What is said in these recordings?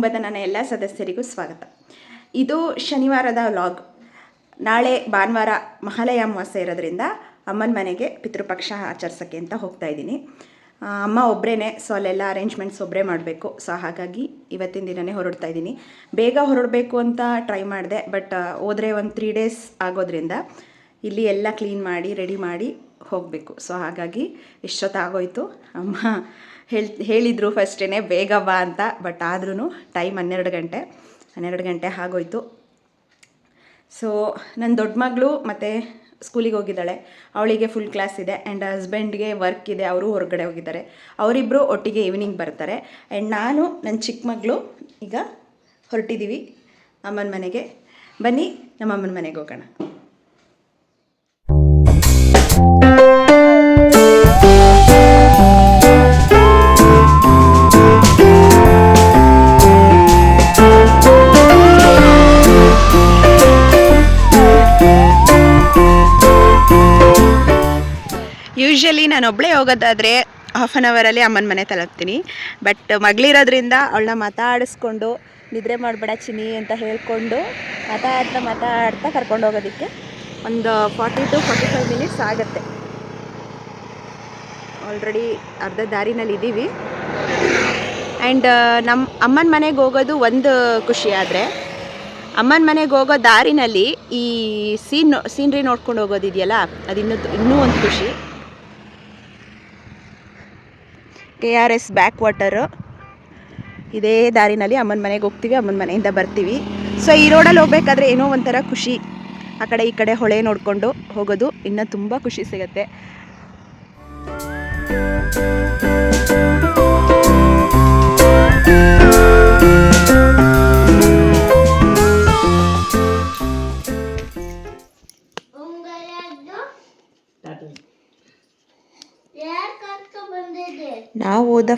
ಕುಟುಂಬದ ನನ್ನ ಎಲ್ಲ ಸದಸ್ಯರಿಗೂ ಸ್ವಾಗತ. ಇದು ಶನಿವಾರದ ವ್ಲಾಗ್ ನಾಳೆ ಭಾನುವಾರ ಮಹಾಲಯ ಅಮಾವಾಸ್ಯೆ ಇರೋದ್ರಿಂದ ಅಮ್ಮನ ಮನೆಗೆ ಪಿತೃಪಕ್ಷ ಆಚರಿಸೋಕ್ಕೆ ಅಂತ ಹೋಗ್ತಾ ಇದ್ದೀನಿ. ಅಮ್ಮ ಒಬ್ಬರೇ ಸೊ ಅಲ್ಲೆಲ್ಲ ಅರೇಂಜ್ಮೆಂಟ್ಸ್ ಒಬ್ಬರೇ ಮಾಡಬೇಕು. ಸೊ ಹಾಗಾಗಿ ಇವತ್ತಿನ ದಿನವೇ ಹೊರಡ್ತಾ ಇದ್ದೀನಿ. ಬೇಗ ಹೊರಡಬೇಕು ಅಂತ ಟ್ರೈ ಮಾಡಿದೆ ಬಟ್ ಹೋದರೆ ಒಂದು ತ್ರೀ ಡೇಸ್ ಆಗೋದ್ರಿಂದ ಇಲ್ಲಿ ಎಲ್ಲ ಕ್ಲೀನ್ ಮಾಡಿ ರೆಡಿ ಮಾಡಿ ಹೋಗಬೇಕು. ಸೊ ಹಾಗಾಗಿ ಇಷ್ಟೊತ್ತಾಗೋಯ್ತು. ಅಮ್ಮ ಹೇಳ್, ಹೇಳಿದರು ಫಸ್ಟೇ ಬೇಗ ಬಾ ಅಂತ ಬಟ್ ಆದ್ರೂ ಟೈಮ್ ಹನ್ನೆರಡು ಗಂಟೆ ಹನ್ನೆರಡು ಗಂಟೆ ಆಗೋಯ್ತು. ಸೊ ನನ್ನ ದೊಡ್ಡ ಮಗಳು ಮತ್ತು ಸ್ಕೂಲಿಗೆ ಹೋಗಿದ್ದಾಳೆ. ಅವಳಿಗೆ ಫುಲ್ ಕ್ಲಾಸ್ ಇದೆ ಆ್ಯಂಡ್ ಹಸ್ಬೆಂಡ್ಗೆ ವರ್ಕ್ ಇದೆ, ಅವರು ಹೊರಗಡೆ ಹೋಗಿದ್ದಾರೆ. ಅವರಿಬ್ಬರು ಒಟ್ಟಿಗೆ ಈವ್ನಿಂಗ್ ಬರ್ತಾರೆ. ಆ್ಯಂಡ್ ನಾನು ನನ್ನ ಚಿಕ್ಕ ಮಗಳು, ಈಗ ಹೊರಟಿದ್ದೀವಿ ಅಮ್ಮನ ಮನೆಗೆ. ಬನ್ನಿ ನಮ್ಮ ಅಮ್ಮನ ಮನೆಗೆ ಹೋಗೋಣ. ಯೂಶ್ವಲಿ ನಾನು ಒಬ್ಬಳೇ ಹೋಗೋದಾದರೆ ಹಾಫ್ ಆನ್ ಅವರಲ್ಲಿ ಅಮ್ಮನ ಮನೆ ತಲುಪ್ತೀನಿ. ಬಟ್ ಮಗಳಿರೋದ್ರಿಂದ ಅವಳನ್ನ ಮಾತಾಡಿಸ್ಕೊಂಡು, ನಿದ್ರೆ ಮಾಡಬೇಡ ಚಿನಿ ಅಂತ ಹೇಳ್ಕೊಂಡು ಮಾತಾಡ್ತಾ ಮಾತಾಡ್ತಾ ಕರ್ಕೊಂಡು ಹೋಗೋದಕ್ಕೆ ಒಂದು forty to forty five minutes ಆಗುತ್ತೆ. ಆಲ್ರೆಡಿ ಅರ್ಧ ದಾರಿನಲ್ಲಿ ಇದ್ದೀವಿ ಆ್ಯಂಡ್ ನಮ್ಮ ಅಮ್ಮನ ಮನೆಗೆ ಹೋಗೋದು ಒಂದು ಖುಷಿ ಆದರೆ, ಅಮ್ಮನ ಮನೆಗೆ ಹೋಗೋ ದಾರಿನಲ್ಲಿ ಈ ಸೀನ್, ಸೀನ್ರಿ ನೋಡ್ಕೊಂಡು ಹೋಗೋದಿದೆಯಲ್ಲ ಅದು ಇನ್ನೂ ಇನ್ನೂ ಒಂದು ಖುಷಿ. K R S back water ಇದೇ ದಾರಿನಲ್ಲಿ ಅಮ್ಮನ ಮನೆಗೆ ಹೋಗ್ತೀವಿ, ಅಮ್ಮನ ಮನೆಯಿಂದ ಬರ್ತೀವಿ. ಸೊ ಈ ರೋಡಲ್ಲಿ ಹೋಗ್ಬೇಕಾದ್ರೆ ಏನೋ ಒಂಥರ ಖುಷಿ. ಆ ಕಡೆ ಈ ಕಡೆ ಹೊಳೆ ನೋಡಿಕೊಂಡು ಹೋಗೋದು, ಇನ್ನೂ ತುಂಬ ಖುಷಿ ಸಿಗುತ್ತೆ.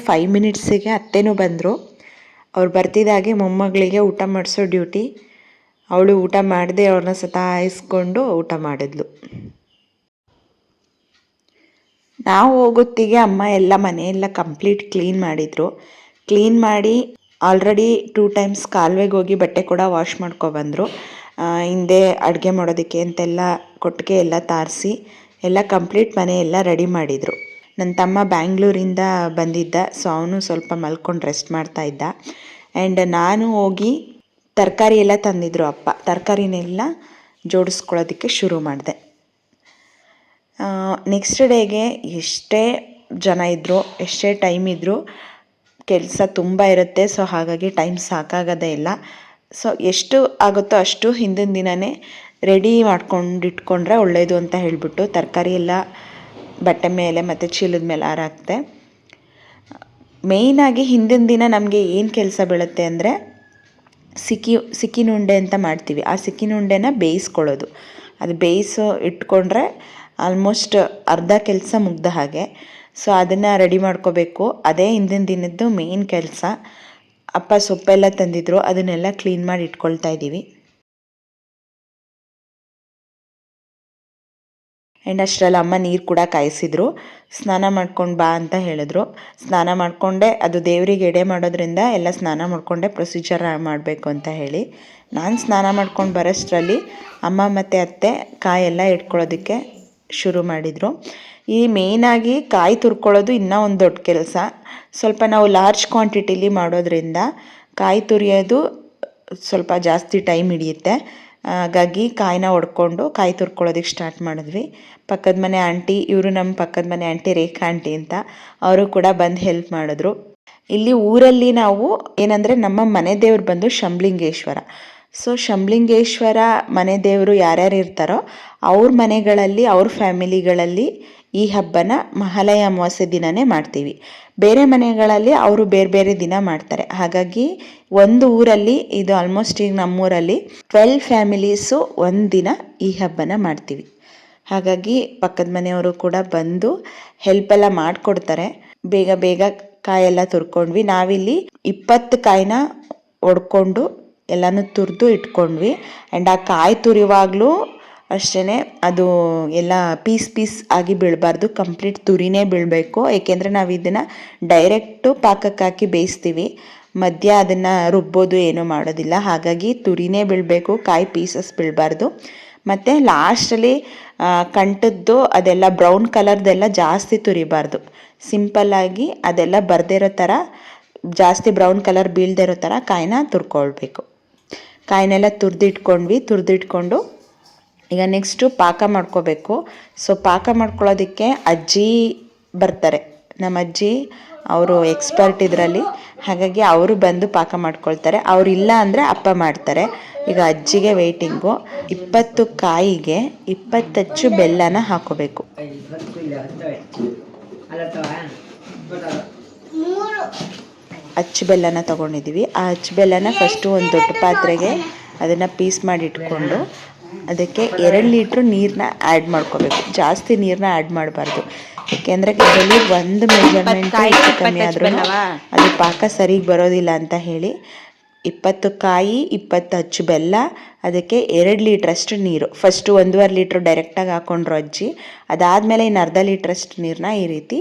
ಫೈವ್ ಮಿನಿಟ್ಸಿಗೆ ಅತ್ತೆನೂ ಬಂದರು. ಅವ್ರು ಬರ್ತಿದ್ದಾಗೆ ಮೊಮ್ಮಗಳಿಗೆ ಊಟ ಮಾಡಿಸೋ ಡ್ಯೂಟಿ ಅವಳು ಊಟ ಮಾಡದೆ ಅವ್ರನ್ನ ಸತಾಯಿಸ್ಕೊಂಡು ಊಟ ಮಾಡಿದ್ಲು. ನಾವು ಹೋಗೊತ್ತಿಗೆ ಅಮ್ಮ ಎಲ್ಲ ಮನೆಯೆಲ್ಲ ಕಂಪ್ಲೀಟ್ ಕ್ಲೀನ್ ಮಾಡಿದರು. ಕ್ಲೀನ್ ಮಾಡಿ ಆಲ್ರೆಡಿ ಟೂ ಟೈಮ್ಸ್ ಕಾಲುವೆಗೆ ಹೋಗಿ ಬಟ್ಟೆ ಕೂಡ ವಾಶ್ ಮಾಡ್ಕೊಬಂದರು ಹಿಂದೆ ಅಡುಗೆ ಮಾಡೋದಕ್ಕೆ ಅಂತೆಲ್ಲ, ಕೊಟ್ಟಿಗೆ ಎಲ್ಲ ತಾರಿಸಿ ಎಲ್ಲ ಕಂಪ್ಲೀಟ್ ಮನೆ ಎಲ್ಲ ರೆಡಿ ಮಾಡಿದರು. ನನ್ನ ತಮ್ಮ ಬ್ಯಾಂಗ್ಳೂರಿಂದ ಬಂದಿದ್ದ ಸೊ ಅವನು ಸ್ವಲ್ಪ ಮಲ್ಕೊಂಡು ರೆಸ್ಟ್ ಮಾಡ್ತಾ ಇದ್ದ. ಆ್ಯಂಡ್ ನಾನು ಹೋಗಿ ತರಕಾರಿ ಎಲ್ಲ ತಂದಿದ್ರು ಅಪ್ಪ. ತರಕಾರಿನೆಲ್ಲ ಜೋಡಿಸ್ಕೊಳ್ಳೋದಕ್ಕೆ ಶುರು ಮಾಡಿದೆ. ನೆಕ್ಸ್ಟ್ ಡೇಗೆ ಎಷ್ಟೇ ಜನ ಇದ್ದರು ಎಷ್ಟೇ ಟೈಮ್ ಇದ್ದರೂ ಕೆಲಸ ತುಂಬ ಇರುತ್ತೆ ಸೊ ಹಾಗಾಗಿ ಟೈಮ್ ಸಾಕಾಗೋದೇ ಇಲ್ಲ. ಸೊ ಎಷ್ಟು ಆಗುತ್ತೋ ಅಷ್ಟು ಹಿಂದಿನ ದಿನವೇ ರೆಡಿ ಮಾಡ್ಕೊಂಡು ಇಟ್ಕೊಂಡ್ರೆ ಒಳ್ಳೆಯದು ಅಂತ ಹೇಳಿಬಿಟ್ಟು ತರಕಾರಿ ಎಲ್ಲ ಬಟ್ಟೆ ಮೇಲೆ ಮತ್ತು ಚೀಲದ ಮೇಲೆ ಹಾರಾಕ್ತೆ. ಮೇಯ್ನಾಗಿ ಹಿಂದಿನ ದಿನ ನಮಗೆ ಏನು ಕೆಲಸ ಬೀಳುತ್ತೆ ಅಂದರೆ ಸಿಕ್ಕಿ ಸಿಕ್ಕಿನುಂಡೆ ಅಂತ ಮಾಡ್ತೀವಿ. ಆ ಸಿಕ್ಕಿನುಂಡೆನ ಬೇಯಿಸ್ಕೊಳ್ಳೋದು. ಅದು ಬೇಯಿಸೋ ಇಟ್ಕೊಂಡ್ರೆ ಆಲ್ಮೋಸ್ಟ್ ಅರ್ಧ ಕೆಲಸ ಮುಗ್ದ ಹಾಗೆ. ಸೊ ಅದನ್ನು ರೆಡಿ ಮಾಡ್ಕೋಬೇಕು. ಅದೇ ಹಿಂದಿನ ದಿನದ್ದು ಮೇಯ್ನ್ ಕೆಲಸ. ಅಪ್ಪ ಸೊಪ್ಪೆಲ್ಲ ತಂದಿದ್ರು. ಅದನ್ನೆಲ್ಲ ಕ್ಲೀನ್ ಮಾಡಿ ಇಟ್ಕೊಳ್ತಾ ಇದ್ದೀವಿ. ಆ್ಯಂಡ್ ಅಷ್ಟರಲ್ಲಿ ಅಮ್ಮ ನೀರು ಕೂಡ ಕಾಯಿಸಿದ್ರು. ಸ್ನಾನ ಮಾಡ್ಕೊಂಡು ಬಾ ಅಂತ ಹೇಳಿದ್ರು. ಸ್ನಾನ ಮಾಡಿಕೊಂಡೆ, ಅದು ದೇವರಿಗೆ ಎಡೆ ಮಾಡೋದ್ರಿಂದ ಎಲ್ಲ ಸ್ನಾನ ಮಾಡಿಕೊಂಡೆ ಪ್ರೊಸೀಜರ್ ಮಾಡಬೇಕು ಅಂತ ಹೇಳಿ. ನಾನು ಸ್ನಾನ ಮಾಡ್ಕೊಂಡು ಬರೋಷ್ಟರಲ್ಲಿ ಅಮ್ಮ ಮತ್ತು ಅತ್ತೆ ಕಾಯೆಲ್ಲ ಇಟ್ಕೊಳ್ಳೋದಕ್ಕೆ ಶುರು ಮಾಡಿದರು. ಈ ಮೇಯ್ನಾಗಿ ಕಾಯಿ ತುರ್ಕೊಳ್ಳೋದು ಇನ್ನೂ ಒಂದು ದೊಡ್ಡ ಕೆಲಸ. ಸ್ವಲ್ಪ ನಾವು ಲಾರ್ಜ್ ಕ್ವಾಂಟಿಟಿಲಿ ಮಾಡೋದ್ರಿಂದ ಕಾಯಿ ತುರಿಯೋದು ಸ್ವಲ್ಪ ಜಾಸ್ತಿ ಟೈಮ್ ಹಿಡಿಯುತ್ತೆ. ಹಾಗಾಗಿ ಕಾಯಿನ ಒಡ್ಕೊಂಡು ಕಾಯಿ ತುರ್ಕೊಳ್ಳೋದಕ್ಕೆ ಸ್ಟಾರ್ಟ್ ಮಾಡಿದ್ವಿ. ಪಕ್ಕದ ಮನೆ ಆಂಟಿ, ಇವರು ನಮ್ಮ ಪಕ್ಕದ ಮನೆ ಆಂಟಿ ರೇಖಾ ಆಂಟಿ ಅಂತ ಅವರು ಕೂಡ ಬಂದು ಹೆಲ್ಪ್ ಮಾಡಿದ್ರು. ಇಲ್ಲಿ ಊರಲ್ಲಿ ನಾವು ಏನಂದರೆ ನಮ್ಮ ಮನೆ ದೇವ್ರು ಬಂದು ಶಂಬ್ಲಿಂಗೇಶ್ವರ. ಸೊ ಶಂಬ್ಲಿಂಗೇಶ್ವರ ಮನೆ ದೇವರು ಯಾರ್ಯಾರು ಇರ್ತಾರೋ ಅವ್ರ ಮನೆಗಳಲ್ಲಿ, ಅವ್ರ ಫ್ಯಾಮಿಲಿಗಳಲ್ಲಿ ಈ ಹಬ್ಬನ ಮಹಾಲಯ ಅಮಾವಾಸ್ಯೆ ದಿನನೇ ಮಾಡ್ತೀವಿ. ಬೇರೆ ಮನೆಗಳಲ್ಲಿ ಅವರು ಬೇರೆ ಬೇರೆ ದಿನ ಮಾಡ್ತಾರೆ. ಹಾಗಾಗಿ ಒಂದು ಊರಲ್ಲಿ, ಇದು ಆಲ್ಮೋಸ್ಟ್ ಈಗ ನಮ್ಮೂರಲ್ಲಿ ಟ್ವೆಲ್ ಫ್ಯಾಮಿಲೀಸು ಒಂದು ದಿನ ಈ ಹಬ್ಬನ ಮಾಡ್ತೀವಿ. ಹಾಗಾಗಿ ಪಕ್ಕದ ಮನೆಯವರು ಕೂಡ ಬಂದು ಹೆಲ್ಪ್ ಎಲ್ಲ ಮಾಡಿಕೊಡ್ತಾರೆ. ಬೇಗ ಬೇಗ ಕಾಯೆಲ್ಲ ತುರ್ಕೊಂಡ್ವಿ. ನಾವಿಲ್ಲಿ ಇಪ್ಪತ್ತು ಕಾಯಿನ ಒಡ್ಕೊಂಡು ಎಲ್ಲನೂ ತುರಿದು ಇಟ್ಕೊಂಡ್ವಿ. ಆ್ಯಂಡ್ ಆ ಕಾಯಿ ತುರಿಯುವಾಗಲೂ ಅಷ್ಟೇ ಅದು ಎಲ್ಲ ಪೀಸ್ ಪೀಸ್ ಆಗಿ ಬೀಳಬಾರ್ದು. ಕಂಪ್ಲೀಟ್ ತುರಿನೇ ಬೀಳಬೇಕು. ಏಕೆಂದರೆ ನಾವು ಇದನ್ನು ಡೈರೆಕ್ಟು ಪಾಕಕ್ಕೆ ಹಾಕಿ ಬೇಯಿಸ್ತೀವಿ. ಮಧ್ಯ ಅದನ್ನು ರುಬ್ಬೋದು ಏನೂ ಮಾಡೋದಿಲ್ಲ. ಹಾಗಾಗಿ ತುರಿನೇ ಬೀಳಬೇಕು. ಕಾಯಿ ಪೀಸಸ್ ಬೀಳಬಾರ್ದು. ಮತ್ತು ಲಾಸ್ಟಲ್ಲಿ ಕಂಠದ್ದು ಅದೆಲ್ಲ ಬ್ರೌನ್ ಕಲರ್ದೆಲ್ಲ ಜಾಸ್ತಿ ತುರಿಬಾರ್ದು. ಸಿಂಪಲ್ಲಾಗಿ ಅದೆಲ್ಲ ಬರದಿರೋ ಥರ ಜಾಸ್ತಿ ಬ್ರೌನ್ ಕಲರ್ ಬೀಳದೇ ಇರೋ ಥರ ಕಾಯಿನ ತುರ್ಕೊಳ್ಬೇಕು. ಕಾಯಿನೆಲ್ಲ ತುರಿದಿಟ್ಕೊಂಡ್ವಿ, ತುರಿದಿಟ್ಕೊಂಡು ಈಗ ನೆಕ್ಸ್ಟು ಪಾಕ ಮಾಡ್ಕೋಬೇಕು. ಸೊ ಪಾಕ ಮಾಡ್ಕೊಳ್ಳೋದಕ್ಕೆ ಅಜ್ಜಿ ಬರ್ತಾರೆ. ನಮ್ಮ ಅಜ್ಜಿ, ಅವರು ಎಕ್ಸ್ಪರ್ಟ್ ಇದರಲ್ಲಿ. ಹಾಗಾಗಿ ಅವರು ಬಂದು ಪಾಕ ಮಾಡ್ಕೊಳ್ತಾರೆ. ಅವ್ರು ಇಲ್ಲ ಅಂದರೆ ಅಪ್ಪ ಮಾಡ್ತಾರೆ. ಈಗ ಅಜ್ಜಿಗೆ ವೆಯ್ಟಿಂಗು ಇಪ್ಪತ್ತು ಕಾಯಿಗೆ ಇಪ್ಪತ್ತಚ್ಚು ಬೆಲ್ಲನ ಹಾಕೋಬೇಕು. ಅಚ್ಚು ಬೆಲ್ಲನ ತೊಗೊಂಡಿದ್ದೀವಿ ಆ ಅಚ್ಚು ಬೆಲ್ಲನ ಫಸ್ಟು ಒಂದು ದೊಡ್ಡ ಪಾತ್ರೆಗೆ ಅದನ್ನು ಪೀಸ್ ಮಾಡಿ ಇಟ್ಕೊಂಡು ಅದಕ್ಕೆ ಎರಡು ಲೀಟ್ರ್ ನೀರನ್ನ ಆ್ಯಡ್ ಮಾಡ್ಕೋಬೇಕು. ಜಾಸ್ತಿ ನೀರನ್ನ ಆ್ಯಡ್ ಮಾಡಬಾರ್ದು. ಏಕೆಂದರೆ ಕೈಯಲ್ಲಿ ಒಂದು ಮೆಜರ್ಮೆಂಟ್ ಹೆಚ್ಚು ಕಮ್ಮಿ ಆದ್ರೂ ಅದು ಪಾಕ ಸರಿಗೆ ಬರೋದಿಲ್ಲ ಅಂತ ಹೇಳಿ ಇಪ್ಪತ್ತು ಕಾಯಿ ಇಪ್ಪತ್ತು ಅಚ್ಚು ಬೆಲ್ಲ ಅದಕ್ಕೆ ಎರಡು ಲೀಟ್ರಷ್ಟು ನೀರು. ಫಸ್ಟು ಒಂದೂವರೆ ಲೀಟ್ರ್ ಡೈರೆಕ್ಟಾಗಿ ಹಾಕೊಂಡ್ರು ಅಜ್ಜಿ. ಅದಾದಮೇಲೆ ಇನ್ನು ಅರ್ಧ ಲೀಟ್ರಷ್ಟು ನೀರನ್ನ ಈ ರೀತಿ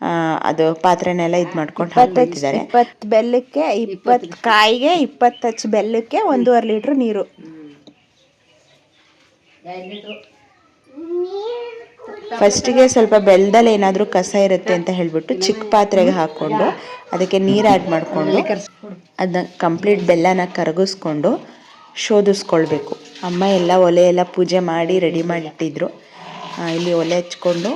ಆ, ಅದು ಪಾತ್ರೆನೆಲ್ಲ ಇದು ಮಾಡ್ಕೊಂಡು ಹಾಕ್ಬಿಟ್ಟಿದ್ದಾರೆ. ಇಪ್ಪತ್ತು ಬೆಲ್ಲಕ್ಕೆ ಇಪ್ಪತ್ತು ಕಾಯಿಗೆ ಇಪ್ಪತ್ತು ಅಚ್ಚು ಬೆಲ್ಲಕ್ಕೆ ಒಂದೂವರೆ ಲೀಟ್ರ್ ನೀರು. ಫಸ್ಟಿಗೆ ಸ್ವಲ್ಪ ಬೆಲ್ಲದಲ್ಲಿ ಏನಾದರೂ ಕಸ ಇರುತ್ತೆ ಅಂತ ಹೇಳಿಬಿಟ್ಟು ಚಿಕ್ಕ ಪಾತ್ರೆಗೆ ಹಾಕ್ಕೊಂಡು ಅದಕ್ಕೆ ನೀರು ಆ್ಯಡ್ ಮಾಡಿಕೊಂಡು ಅದನ್ನ ಕಂಪ್ಲೀಟ್ ಬೆಲ್ಲನ ಕರಗಿಸ್ಕೊಂಡು ಶೋಧಿಸ್ಕೊಳ್ಬೇಕು. ಅಮ್ಮ ಎಲ್ಲ ಒಲೆ ಎಲ್ಲ ಪೂಜೆ ಮಾಡಿ ರೆಡಿ ಮಾಡಿಟ್ಟಿದ್ರು ಇಲ್ಲಿ ಒಲೆ ಹಚ್ಕೊಂಡು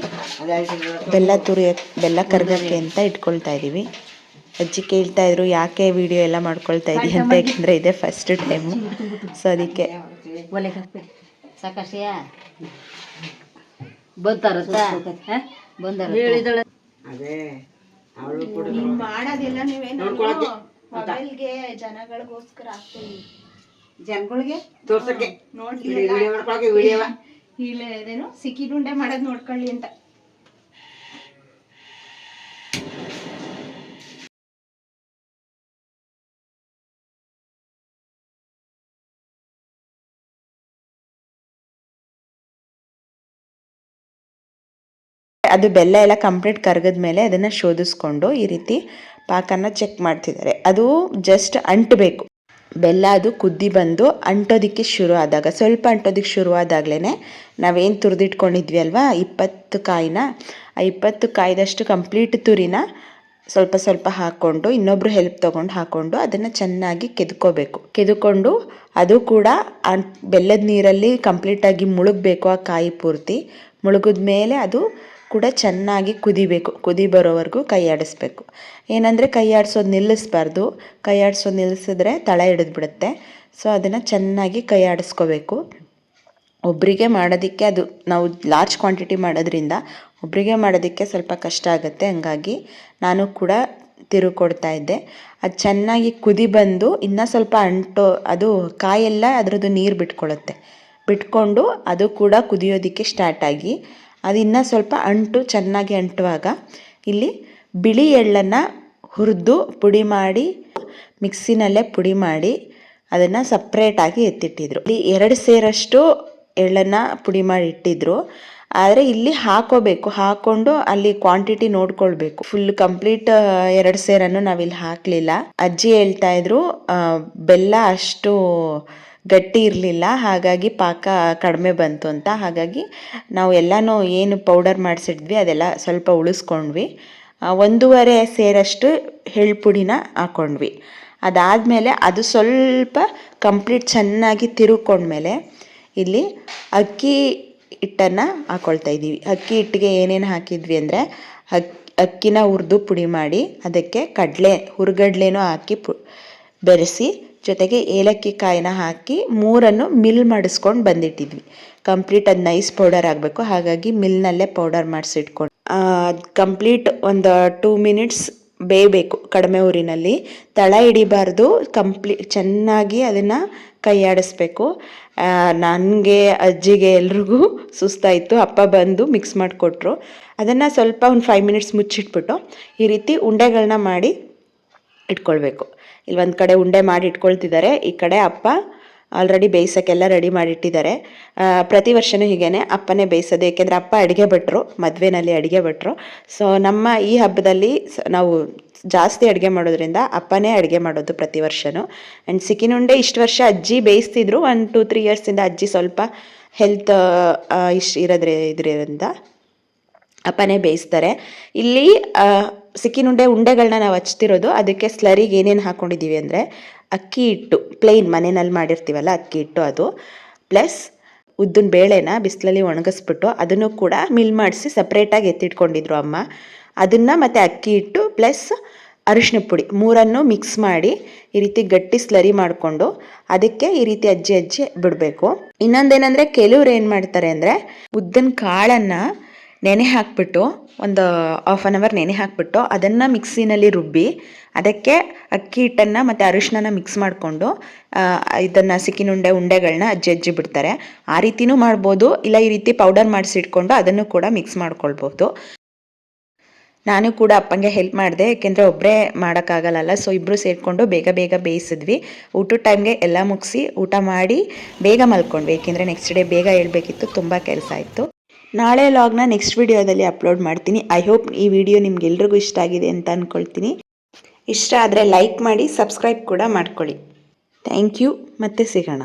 ಬೆಲ್ಲ ತುರಿಯ ಬೆಲ್ಲ ಕರ್ಗಕ್ಕೆ ಅಂತ ಇಟ್ಕೊಳ್ತಾ ಇದ್ದೀವಿ ಅಜ್ಜಿ ಕೇಳ್ತಾ ಇದ್ರು, ಯಾಕೆ ವಿಡಿಯೋ ಎಲ್ಲ ಮಾಡ್ಕೊಳ್ತಾ ಇದ್ದೀವಿ ಅಂತ? ಯಾಕೆಂದರೆ ಇದೆ ಫಸ್ಟ್ ಟೈಮು ಸೊ ಅದಕ್ಕೆ ಒಲೆಗೆ ಹೇಳಿದಳೆ. ಅದೇ ಅವಳು ಕೂಡ ಹೇಳಿದಳ ಮಾಡೋದಿಲ್ಲ ನೀವೇ ಮೊಬೈಲ್ಗೆ ಜನಗಳಿಗೋಸ್ಕರ ಆಗ್ತೀವಿ ಜನಗಳಿಗೆ? ತೋರ್ಸಕ್ಕೆ. ನೋಡ್ಲಿ ಇಲ್ಲ ಇದೇನು ಸಿಕ್ಕಿದುಂಡೆ ಮಾಡೋದು ನೋಡ್ಕೊಳ್ಳಿ ಅಂತ. ಅದು ಬೆಲ್ಲ ಎಲ್ಲ ಕಂಪ್ಲೀಟ್ ಕರಗದ ಮೇಲೆ ಅದನ್ನು ಶೋಧಿಸ್ಕೊಂಡು ಈ ರೀತಿ ಪಾಕನ ಚೆಕ್ ಮಾಡ್ತಿದ್ದಾರೆ. ಅದು ಜಸ್ಟ್ ಅಂಟಬೇಕು. ಬೆಲ್ಲ ಅದು ಕುದ್ದಿ ಬಂದು ಅಂಟೋದಕ್ಕೆ ಶುರು ಆದಾಗ, ಸ್ವಲ್ಪ ಅಂಟೋದಕ್ಕೆ ಶುರು ಆದಾಗಲೇ ನಾವೇನು ತುರಿದಿಟ್ಕೊಂಡಿದ್ವಿ ಅಲ್ವಾ? ಇಪ್ಪತ್ತು ಕಾಯಿನ, ಆ ಇಪ್ಪತ್ತು ಕಾಯ್ದಷ್ಟು ಕಂಪ್ಲೀಟ್ ತುರಿನ ಸ್ವಲ್ಪ ಸ್ವಲ್ಪ ಹಾಕ್ಕೊಂಡು ಇನ್ನೊಬ್ರು ಹೆಲ್ಪ್ ತೊಗೊಂಡು ಹಾಕ್ಕೊಂಡು ಅದನ್ನು ಚೆನ್ನಾಗಿ ಕೆದ್ಕೋಬೇಕು. ಕೆದ್ಕೊಂಡು ಅದು ಕೂಡ ಆ ಬೆಲ್ಲದ ನೀರಲ್ಲಿ ಕಂಪ್ಲೀಟಾಗಿ ಮುಳುಗಬೇಕು ಆ ಕಾಯಿ ಪೂರ್ತಿ. ಮುಳುಗಿದ ಮೇಲೆ ಅದು ಕೂಡ ಚೆನ್ನಾಗಿ ಕುದಿಬೇಕು. ಕುದಿ ಬರೋವರೆಗೂ ಕೈ ಆಡಿಸ್ಬೇಕು ಏನಂದರೆ ಕೈ ಆಡಿಸೋದು ನಿಲ್ಲಿಸ್ಬಾರ್ದು. ಕೈ ಆಡಿಸೋದು ನಿಲ್ಲಿಸಿದ್ರೆ ತಳ ಹಿಡಿದ್ಬಿಡುತ್ತೆ. ಸೊ ಅದನ್ನು ಚೆನ್ನಾಗಿ ಕೈ ಆಡಿಸ್ಕೋಬೇಕು ಒಬ್ಬರಿಗೆ ಮಾಡೋದಕ್ಕೆ ಅದು ನಾವು ಲಾರ್ಜ್ ಕ್ವಾಂಟಿಟಿ ಮಾಡೋದ್ರಿಂದ ಒಬ್ಬರಿಗೆ ಮಾಡೋದಕ್ಕೆ ಸ್ವಲ್ಪ ಕಷ್ಟ ಆಗುತ್ತೆ. ಹಂಗಾಗಿ ನಾನು ಕೂಡ ತಿರುವು ಕೊಡ್ತಾ ಇದ್ದೆ. ಅದು ಚೆನ್ನಾಗಿ ಕುದಿ ಬಂದು ಇನ್ನೂ ಸ್ವಲ್ಪ ಅಂಟು, ಅದು ಕಾಯೆಲ್ಲ ಅದರದ್ದು ನೀರು ಬಿಟ್ಕೊಳ್ಳುತ್ತೆ ಬಿಟ್ಕೊಂಡು ಅದು ಕೂಡ ಕುದಿಯೋದಕ್ಕೆ ಸ್ಟಾರ್ಟ್ ಆಗಿ ಅದು ಸ್ವಲ್ಪ ಅಂಟು, ಚೆನ್ನಾಗಿ ಅಂಟುವಾಗ ಇಲ್ಲಿ ಬಿಳಿ ಎಳ್ಳನ್ನು ಹುರಿದು ಪುಡಿ ಮಾಡಿ, ಮಿಕ್ಸಿನಲ್ಲೇ ಪುಡಿ ಮಾಡಿ ಅದನ್ನು ಸಪ್ರೇಟಾಗಿ ಎತ್ತಿಟ್ಟಿದ್ರು. ಇಲ್ಲಿ ಎರಡು ಸೇರಷ್ಟು ಎಳ್ಳನ್ನು ಪುಡಿ ಮಾಡಿ ಇಟ್ಟಿದ್ರು. ಆದರೆ ಇಲ್ಲಿ ಹಾಕೋಬೇಕು, ಹಾಕೊಂಡು ಅಲ್ಲಿ ಕ್ವಾಂಟಿಟಿ ನೋಡ್ಕೊಳ್ಬೇಕು. ಫುಲ್ ಕಂಪ್ಲೀಟ್ ಎರಡು ಸೇರನ್ನು ನಾವಿಲ್ಲಿ ಹಾಕಲಿಲ್ಲ. ಅಜ್ಜಿ ಹೇಳ್ತಾ ಇದ್ರು ಬೆಲ್ಲ ಅಷ್ಟು ಗಟ್ಟಿ ಇರಲಿಲ್ಲ. ಹಾಗಾಗಿ ಪಾಕ ಕಡಿಮೆ ಬಂತು ಅಂತ. ಹಾಗಾಗಿ ನಾವು ಎಲ್ಲನೂ ಏನು ಪೌಡರ್ ಮಾಡಿಸಿದ್ವಿ, ಅದೆಲ್ಲ ಸ್ವಲ್ಪ ಉಳಿಸ್ಕೊಂಡ್ವಿ. ಒಂದೂವರೆ ಸೇರಷ್ಟು ಎಳ್ಳು ಪುಡಿನ ಹಾಕ್ಕೊಂಡ್ವಿ ಅದಾದಮೇಲೆ ಅದು ಸ್ವಲ್ಪ ಕಂಪ್ಲೀಟ್ ಚೆನ್ನಾಗಿ ತಿರುಕೊಂಡ್ಮೇಲೆ ಇಲ್ಲಿ ಅಕ್ಕಿ ಹಿಟ್ಟನ್ನು ಹಾಕ್ಕೊಳ್ತಾ ಇದ್ದೀವಿ. ಅಕ್ಕಿ ಹಿಟ್ಟಿಗೆ ಏನೇನು ಹಾಕಿದ್ವಿ ಅಂದರೆ ಅಕ್, ಅಕ್ಕಿನ ಹುರಿದು ಪುಡಿ ಮಾಡಿ ಅದಕ್ಕೆ ಕಡಲೆ, ಹುರ್ಗಡ್ಲೆನೂ ಹಾಕಿ ಪು, ಬೆರೆಸಿ ಜೊತೆಗೆ ಏಲಕ್ಕಿ ಕಾಯಿನ ಹಾಕಿ ಮೂರನ್ನು ಮಿಲ್ ಮಾಡಿಸ್ಕೊಂಡು ಬಂದಿಟ್ಟಿದ್ವಿ. ಕಂಪ್ಲೀಟ್ ಅದು ನೈಸ್ ಪೌಡರ್ ಆಗಬೇಕು. ಹಾಗಾಗಿ ಮಿಲ್ನಲ್ಲೇ ಪೌಡರ್ ಮಾಡಿಸಿಟ್ಕೊಂಡು ಕಂಪ್ಲೀಟ್ ಒಂದು ಟೂ ಮಿನಿಟ್ಸ್ ಬೇಯಬೇಕು ಕಡಿಮೆ ಊರಿನಲ್ಲಿ. ತಳ ಹಿಡಿಬಾರ್ದು. ಕಂಪ್ಲೀ ಚೆನ್ನಾಗಿ ಅದನ್ನು ಕೈಯಾಡಿಸ್ಬೇಕು ನನಗೆ, ಅಜ್ಜಿಗೆ ಎಲ್ರಿಗೂ ಸುಸ್ತಾಯಿತು. ಅಪ್ಪ ಬಂದು ಮಿಕ್ಸ್ ಮಾಡಿಕೊಟ್ರು. ಅದನ್ನು ಸ್ವಲ್ಪ ಒಂದು ಫೈವ್ ಮಿನಿಟ್ಸ್ ಮುಚ್ಚಿಟ್ಬಿಟ್ಟು ಈ ರೀತಿ ಉಂಡೆಗಳನ್ನ ಮಾಡಿ ಇಟ್ಕೊಳ್ಬೇಕು. ಇಲ್ಲಿ ಒಂದು ಕಡೆ ಉಂಡೆ ಮಾಡಿ ಇಟ್ಕೊಳ್ತಿದ್ದಾರೆ. ಈ ಕಡೆ ಅಪ್ಪ ಆಲ್ರೆಡಿ ಬೇಯಿಸೋಕ್ಕೆಲ್ಲ ರೆಡಿ ಮಾಡಿಟ್ಟಿದ್ದಾರೆ. ಪ್ರತಿ ವರ್ಷವೂ ಹೀಗೇ ಅಪ್ಪನೇ ಬೇಯಿಸೋದು, ಏಕೆಂದರೆ ಅಪ್ಪ ಅಡುಗೆ ಭಟ್ರು, ಮದುವೆನಲ್ಲಿ ಅಡುಗೆ ಭಟ್ರು. ಸೊ ನಮ್ಮ ಈ ಹಬ್ಬದಲ್ಲಿ ನಾವು ಜಾಸ್ತಿ ಅಡುಗೆ ಮಾಡೋದ್ರಿಂದ ಅಪ್ಪನೇ ಅಡುಗೆ ಮಾಡೋದು ಪ್ರತಿ ವರ್ಷವೂ ಆ್ಯಂಡ್ ಸಿಕ್ಕಿನುಂಡೆ ಇಷ್ಟು ವರ್ಷ ಅಜ್ಜಿ ಬೇಯಿಸ್ತಿದ್ರು, ಒಂದು ಟೂ ತ್ರೀ ಇಯರ್ಸಿಂದ ಅಜ್ಜಿ ಸ್ವಲ್ಪ ಹೆಲ್ತ್ ಇಶ್, ಇರೋದ್ರ, ಇದರಿಂದ. ಅಪ್ಪನೇ ಬೇಯಿಸ್ತಾರೆ. ಇಲ್ಲಿ ಸಿಕ್ಕಿನುಂಡೆ ಉಂಡೆಗಳನ್ನ ನಾವು ಹಚ್ತಿರೋದು, ಅದಕ್ಕೆ ಸ್ಲರಿಗೆ ಏನೇನು ಹಾಕ್ಕೊಂಡಿದ್ದೀವಿ ಅಂದರೆ ಅಕ್ಕಿ ಹಿಟ್ಟು ಪ್ಲೇನ್ ಮನೆಯಲ್ಲಿ ಮಾಡಿರ್ತೀವಲ್ಲ ಅಕ್ಕಿ ಹಿಟ್ಟು ಅದು. ಪ್ಲಸ್ ಉದ್ದಿನ ಬೇಳೆನ ಬಿಸಿಲಲ್ಲಿ ಒಣಗಿಸ್ಬಿಟ್ಟು ಅದನ್ನು ಕೂಡ ಮಿಲ್ ಮಾಡಿಸಿ ಸಪ್ರೇಟಾಗಿ ಎತ್ತಿಟ್ಕೊಂಡಿದ್ರು ಅಮ್ಮ. ಅದನ್ನು ಮತ್ತು ಅಕ್ಕಿ ಹಿಟ್ಟು ಪ್ಲಸ್ ಅರಿಶಿನ ಪುಡಿ ಮೂರನ್ನು ಮಿಕ್ಸ್ ಮಾಡಿ ಈ ರೀತಿ ಗಟ್ಟಿ ಸ್ಲರಿ ಮಾಡಿಕೊಂಡು ಅದಕ್ಕೆ ಈ ರೀತಿ ಅಜ್ಜಿ ಅಜ್ಜಿ ಬಿಡಬೇಕು. ಇನ್ನೊಂದೇನೆಂದರೆ ಕೆಲವ್ರು ಏನು ಮಾಡ್ತಾರೆ ಅಂದರೆ ಉದ್ದಿನ ಕಾಳನ್ನು ನೆನೆ ಹಾಕ್ಬಿಟ್ಟು ಒಂದು ಹಾಫ್ ಆನ್ ಅವರ್ ನೆನೆ ಹಾಕ್ಬಿಟ್ಟು ಅದನ್ನು ಮಿಕ್ಸಿನಲ್ಲಿ ರುಬ್ಬಿ ಅದಕ್ಕೆ ಅಕ್ಕಿ ಹಿಟ್ಟನ್ನು ಮತ್ತು ಅರಿಶಿನ ಮಿಕ್ಸ್ ಮಾಡಿಕೊಂಡು ಇದನ್ನು ಸಿಕ್ಕಿನುಂಡೆ ಉಂಡೆಗಳನ್ನ ಅಜ್ಜಿ ಅಜ್ಜಿ ಬಿಡ್ತಾರೆ. ಆ ರೀತಿನೂ ಮಾಡ್ಬೋದು. ಇಲ್ಲ ಈ ರೀತಿ ಪೌಡರ್ ಮಾಡಿಸಿಟ್ಕೊಂಡು ಅದನ್ನು ಕೂಡ ಮಿಕ್ಸ್ ಮಾಡ್ಕೊಳ್ಬೋದು. ನಾನು ಕೂಡ ಅಪ್ಪಂಗೆ ಹೆಲ್ಪ್ ಮಾಡಿದೆ. ಏಕೆಂದರೆ ಒಬ್ಬರೇ ಮಾಡೋಕ್ಕಾಗಲ್ಲ ಸೊ ಇಬ್ಬರು ಸೇರಿಕೊಂಡು ಬೇಗ ಬೇಗ ಬೇಯಿಸಿದ್ವಿ. ಊಟದ ಟೈಮ್ಗೆ ಎಲ್ಲ ಮುಗಿಸಿ ಊಟ ಮಾಡಿ ಬೇಗ ಮಲ್ಕೊಂಡ್ವಿ. ಏಕೆಂದರೆ ನೆಕ್ಸ್ಟ್ ಡೇ ಬೇಗ ಹೇಳ್ಬೇಕಿತ್ತು ತುಂಬ ಕೆಲಸ ಇತ್ತು. ನಾಳೆ ಲಾಗ್ನ ನೆಕ್ಸ್ಟ್ ವಿಡಿಯೋದಲ್ಲಿ ಅಪ್ಲೋಡ್ ಮಾಡ್ತೀನಿ. ಐ ಹೋಪ್ ಈ ವಿಡಿಯೋ ನಿಮ್ಗೆಲ್ರಿಗೂ ಇಷ್ಟ ಆಗಿದೆ ಅಂತ ಅಂದ್ಕೊಳ್ತೀನಿ ಇಷ್ಟ ಆದರೆ ಲೈಕ್ ಮಾಡಿ ಸಬ್ಸ್ಕ್ರೈಬ್ ಕೂಡ ಮಾಡ್ಕೊಳ್ಳಿ. ಥ್ಯಾಂಕ್ ಯು ಮತ್ತೆ ಸಿಗೋಣ.